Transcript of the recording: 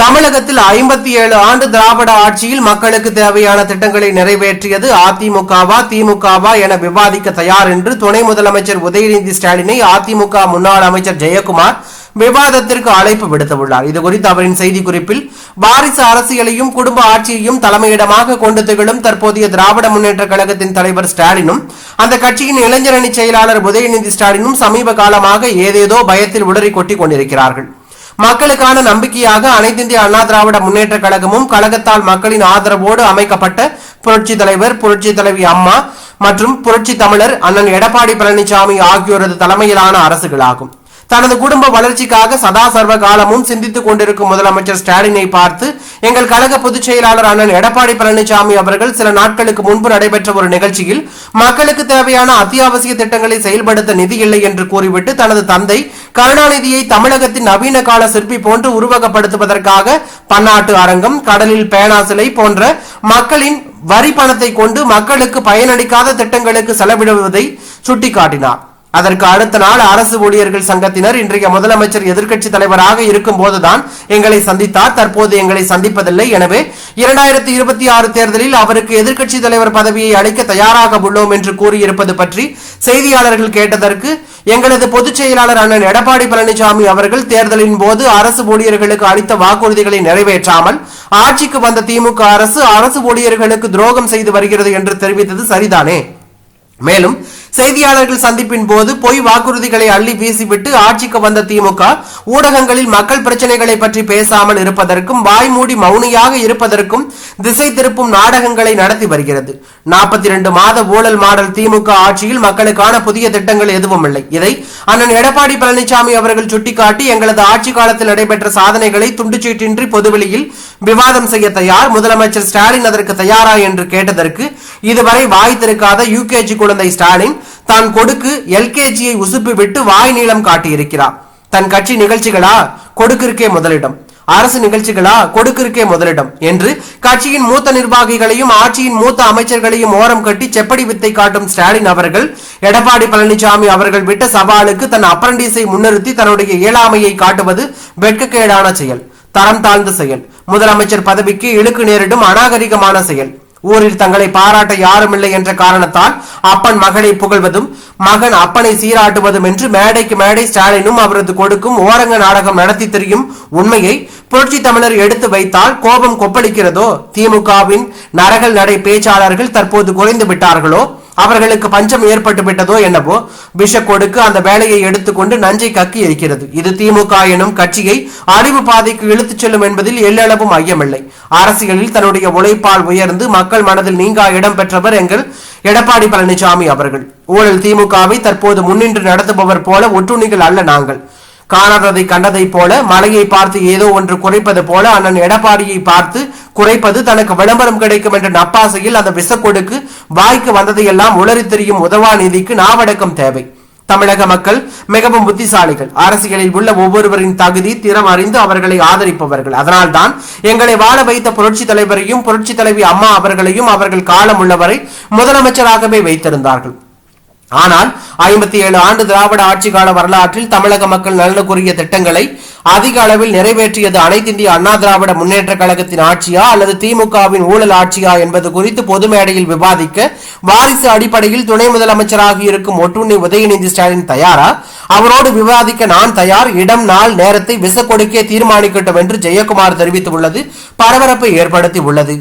தமிழகத்தில் ஐம்பத்தி ஏழு ஆண்டு திராவிட ஆட்சியில் மக்களுக்கு தேவையான திட்டங்களை நிறைவேற்றியது அதிமுகவா திமுகவா என விவாதிக்க தயார் என்று துணை முதலமைச்சர் உதயநிதி ஸ்டாலினை அதிமுக முன்னாள் அமைச்சர் ஜெயக்குமார் விவாதத்திற்கு அழைப்பு விடுத்துள்ளார். இது குறித்து அவரின் செய்திக்குறிப்பில் வாரிசு அரசியலையும் குடும்ப ஆட்சியையும் தலைமையிடமாக கொண்டு திகழும் தற்போதைய திராவிட முன்னேற்ற கழகத்தின் தலைவர் ஸ்டாலினும் அந்த கட்சியின் இளைஞரணி செயலாளர் உதயநிதி ஸ்டாலினும் சமீப காலமாக ஏதேதோ பயத்தில் உடறி கொட்டிக் கொண்டிருக்கிறார்கள். மக்களுக்கான நம்பிக்கையாக அனைத்திந்திய அண்ணா திராவிட முன்னேற்ற கழகமும் கழகத்தால் மக்களின் ஆதரவோடு அமைக்கப்பட்ட புரட்சி தலைவர் புரட்சி தலைவி அம்மா மற்றும் புரட்சி தமிழர் அண்ணன் எடப்பாடி பழனிசாமி ஆகியோரது தலைமையிலான அரசுகளாகும். தனது குடும்ப வளர்ச்சிக்காக சதா சர்வ காலமும் சிந்தித்துக் கொண்டிருக்கும் முதலமைச்சர் ஸ்டாலினை பார்த்து எங்கள் கழக பொதுச் செயலாளர் அண்ணன் எடப்பாடி பழனிசாமி அவர்கள் சில நாட்களுக்கு முன்பு நடைபெற்ற ஒரு நிகழ்ச்சியில் மக்களுக்கு தேவையான அத்தியாவசிய திட்டங்களை செயல்படுத்த நிதி இல்லை என்று கூறிவிட்டு தனது தந்தை கருணாநிதியை தமிழகத்தின் நவீன கால சிற்பி போன்று உருவகப்படுத்துவதற்காக பன்னாட்டு அரங்கம் கடலில் பேனா சிலை போன்ற மக்களின் வரி பணத்தை கொண்டு மக்களுக்கு பயனளிக்காத திட்டங்களுக்கு செலவிடுவதை சுட்டிக்காட்டினார். அதற்கு அடுத்த நாள் அரசு ஊழியர்கள் சங்கத்தினர் இன்றைய முதலமைச்சர் எதிர்க்கட்சி தலைவராக இருக்கும் போதுதான் எங்களை சந்தித்தார். தற்போது எங்களை சந்திப்பதில்லை. எனவே இரண்டாயிரத்தி இருபத்தி ஆறு தேர்தலில் அவருக்கு எதிர்க்கட்சி தலைவர் பதவியை அளிக்க தயாராக உள்ளோம் என்று கூறியிருப்பது பற்றி செய்தியாளர்கள் கேட்டதற்கு எங்களது பொதுச் செயலாளர் அண்ணன் எடப்பாடி பழனிசாமி அவர்கள் தேர்தலின் போது அரசு ஊழியர்களுக்கு அளித்த வாக்குறுதிகளை நிறைவேற்றாமல் ஆட்சிக்கு வந்த திமுக அரசு அரசு ஊழியர்களுக்கு துரோகம் செய்து வருகிறது என்று தெரிவித்தது சரிதானே? மேலும் செய்தியாளர்கள் சந்திப்பின் போது பொய் வாக்குறுதிகளை அள்ளி வீசிவிட்டு ஆட்சிக்கு வந்த திமுக ஊடகங்களில் மக்கள் பிரச்சனைகளை பற்றி பேசாமல் இருப்பதற்கும் வாய்மூடி மௌனியாக இருப்பதற்கும் திசை திருப்பும் நாடகங்களை நடத்தி வருகிறது. நாற்பத்தி இரண்டு மாத ஊழல் மாடல் திமுக ஆட்சியில் மக்களுக்கான புதிய திட்டங்கள் எதுவும் இல்லை. இதை அண்ணன் எடப்பாடி பழனிசாமி அவர்கள் சுட்டிக்காட்டி எங்களது ஆட்சி காலத்தில் நடைபெற்ற சாதனைகளை துண்டுச்சீட்டின்றி பொதுவெளியில் விவாதம் செய்ய தயார் முதலமைச்சர் ஸ்டாலின் அதற்கு தயாரா என்று கேட்டதற்கு இதுவரை வாய் திறக்காத யூகேஜி குழந்தை ஸ்டாலின் தான் கொடுக்கு எல்கேஜியை உசுப்பி விட்டு வாய் நீளம் காட்டியிருக்கிறார். தன் கட்சி நிகழ்ச்சிகளா கொடுக்கிற்கே முதலிடம். அரசு நிகழ்ச்சிகளா கொடுக்கிற்கே முதலிடம் என்று கட்சியின் மூத்த நிர்வாகிகளையும் ஆட்சியின் மூத்த அமைச்சர்களையும் ஓரம் கட்டி செப்படி வித்தை காட்டும் ஸ்டாலின் அவர்கள் எடப்பாடி பழனிசாமி அவர்கள் விட்ட சவாலுக்கு தன் அப்ரண்டிஸை முன்னிறுத்தி தன்னுடைய இயலாமையை காட்டுவது வெட்கக்கேடான செயல் தரம் தாழ்ந்த செயல். முதலமைச்சர் பதவிக்கு இழுக்கு நேரிடும் அநாகரிகமான செயல். ஊரில் தங்களை பாராட்ட யாரும் இல்லை என்ற காரணத்தால் அப்பன் மகனை புகழ்வதும் மகன் அப்பனை சீராட்டுவதும் என்று மேடைக்கு மேடை ஸ்டாலினும் அவரது கொடுக்கும் ஓரங்க நாடகம் நடத்தி தெரியும் உண்மையை புரட்சி தமிழர் எடுத்து வைத்தால் கோபம் கொப்பளிக்கிறதோ? திமுகவின் நரகல் நடை பேச்சாளர்கள் தற்போது குறைந்து விட்டார்களோ? அவர்களுக்கு பஞ்சம் ஏற்பட்டு விட்டதோ என்னவோ விஷக்கொடுக்கு அந்த வேலையை எடுத்துக்கொண்டு நஞ்சை கக்கி இருக்கிறது இது திமுக எனும் கட்சியை அழிவு பாதைக்கு இழுத்துச் செல்லும் என்பதில் எல்லளவும் ஐயமில்லை. அரசியலில் தன்னுடைய உழைப்பால் உயர்ந்து மக்கள் மனதில் நீங்கா இடம் பெற்றவர் எங்கள் எடப்பாடி பழனிசாமி அவர்கள். ஊழல் திமுகவை தற்போது முன்னின்று நடத்துபவர் போல ஒற்றுணிகள் அல்ல நாங்கள். காணாததை கண்டதை போல மலையை பார்த்து ஏதோ ஒன்று குறைப்பது போல அண்ணன் எடப்பாடியை பார்த்து குறைப்பது தனக்கு விளம்பரம் கிடைக்கும் என்ற நப்பாசையில் அந்த விசக்கொடுக்கு வாய்க்கு வந்ததையெல்லாம் உளறி தெரியும் உதவா நிதிக்கு நாவடக்கம் தேவை. தமிழக மக்கள் மிகவும் புத்திசாலிகள். அரசியலில் உள்ள ஒவ்வொருவரின் தகுதி திறம் அறிந்து அவர்களை ஆதரிப்பவர்கள். அதனால்தான் எங்களை வாழ வைத்த புரட்சி தலைவரையும் புரட்சி தலைவி அம்மா அவர்களையும் அவர்கள் காலம் உள்ளவரை முதலமைச்சராகவே வைத்திருந்தார்கள். ஆனால் ஐம்பத்தி ஏழு ஆண்டு திராவிட ஆட்சி கால வரலாற்றில் தமிழக மக்கள் நலனுக்குரிய திட்டங்களை அதிக அளவில் நிறைவேற்றியது அனைத்திந்திய அண்ணா திராவிட முன்னேற்ற கழகத்தின் ஆட்சியா அல்லது திமுகவின் ஊழல் ஆட்சியா என்பது குறித்து பொது மேடையில் விவாதிக்க வாரிசு அடிப்படையில் துணை முதலமைச்சராக இருக்கும் ஒட்டுண்ணி உதயநிதி ஸ்டாலின் தயாரா? அவரோடு விவாதிக்க நான் தயார். இடம் நாள் நேரத்தை விச கொடுக்கே தீர்மானிக்கட்டும் என்று ஜெயக்குமார் தெரிவித்துள்ளது. பரபரப்பை ஏற்படுத்தி உள்ளது